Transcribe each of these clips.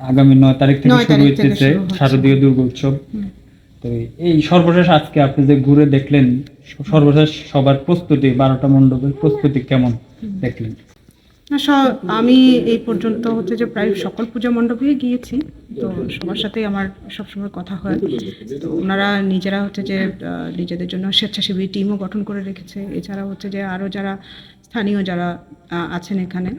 আগামী নয় তারিখ থেকে শুরু হচ্ছে। শারদীয় দুর্গোৎসব। তো এই সর্বশেষ আজকে আপনি যে ঘুরে দেখলেন সর্বশেষ সবার প্রস্তুতি বারোটা মণ্ডপের প্রস্তুতি কেমন দেখলেন? না, আমি এই পর্যন্ত হচ্ছে যে প্রায় সকল পূজা মণ্ডপে গিয়েছি। তো সবার সাথেই আমার সবসময় কথা হয়। তো ওনারা নিজেরা হচ্ছে যে নিজেদের জন্য স্বেচ্ছাসেবী টিমও গঠন করে রেখেছে। এছাড়া হচ্ছে যে আরও যারা স্থানীয় যারা আছেন এখানে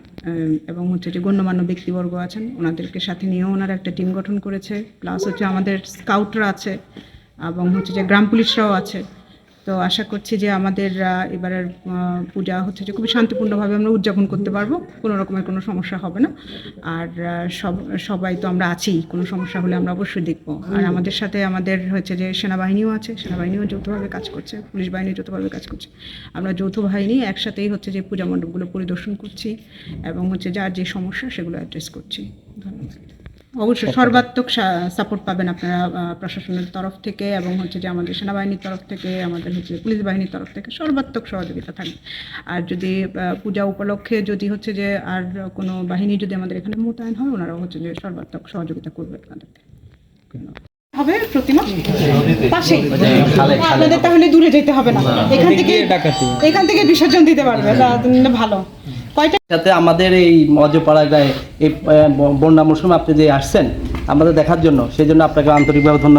এবং হচ্ছে যে গণ্যমান্য ব্যক্তিবর্গ আছেন, ওনাদেরকে সাথে নিয়েও ওনারা একটা টিম গঠন করেছে। প্লাস হচ্ছে আমাদের স্কাউটরা আছে, এবং হচ্ছে যে গ্রাম পুলিশরাও আছে। তো আশা করছি যে আমাদের এবারের পূজা হচ্ছে যে খুবই শান্তিপূর্ণভাবে আমরা উদযাপন করতে পারব। কোনো রকমের কোনো সমস্যা হবে না। আর সব সবাই তো আমরা আছি কোনো সমস্যা হলে আমরা অবশ্যই দেখব। আর আমাদের সাথে আমাদের হচ্ছে যে সেনাবাহিনীও আছে সেনাবাহিনীও যৌথভাবে কাজ করছে পুলিশ বাহিনী যৌথভাবে কাজ করছে। আমরা যৌথ বাহিনী একসাথেই হচ্ছে যে পূজা মণ্ডপগুলো পরিদর্শন করছি এবং হচ্ছে যার যে সমস্যা সেগুলো অ্যাড্রেস করছি। ধন্যবাদ। অবশ্যই সর্বাত্মক সাপোর্ট পাবেন আপনারা প্রশাসনের তরফ থেকে এবং হচ্ছে যে আমাদের সেনাবাহিনীর তরফ থেকে আমাদের হচ্ছে পুলিশ বাহিনীর তরফ থেকে সর্বাত্মক সহযোগিতা থাকবে। আর যদি পূজা উপলক্ষে যদি হচ্ছে যে আর কোনো বাহিনী যদি আমাদের এখানে মোতায়েন হয় ওনারাও হচ্ছে যে সর্বাত্মক সহযোগিতা করবে আপনাদেরকে। হবে প্রতিমা? পাশে। আপনাদের তাহলে দূরে যেতে হবে না। এখান থেকে এখান থেকে বিসর্জন দিতে পারবে। ভালো। কয়টা? সাথে আমাদের এই মজপাড়া গায়ে এই আহ, বন্যা মৌসুমে আপনি যে আসছেন আমাদের দেখার জন্য সেই জন্য আপনাকে আন্তরিকভাবে ধন্যবাদ।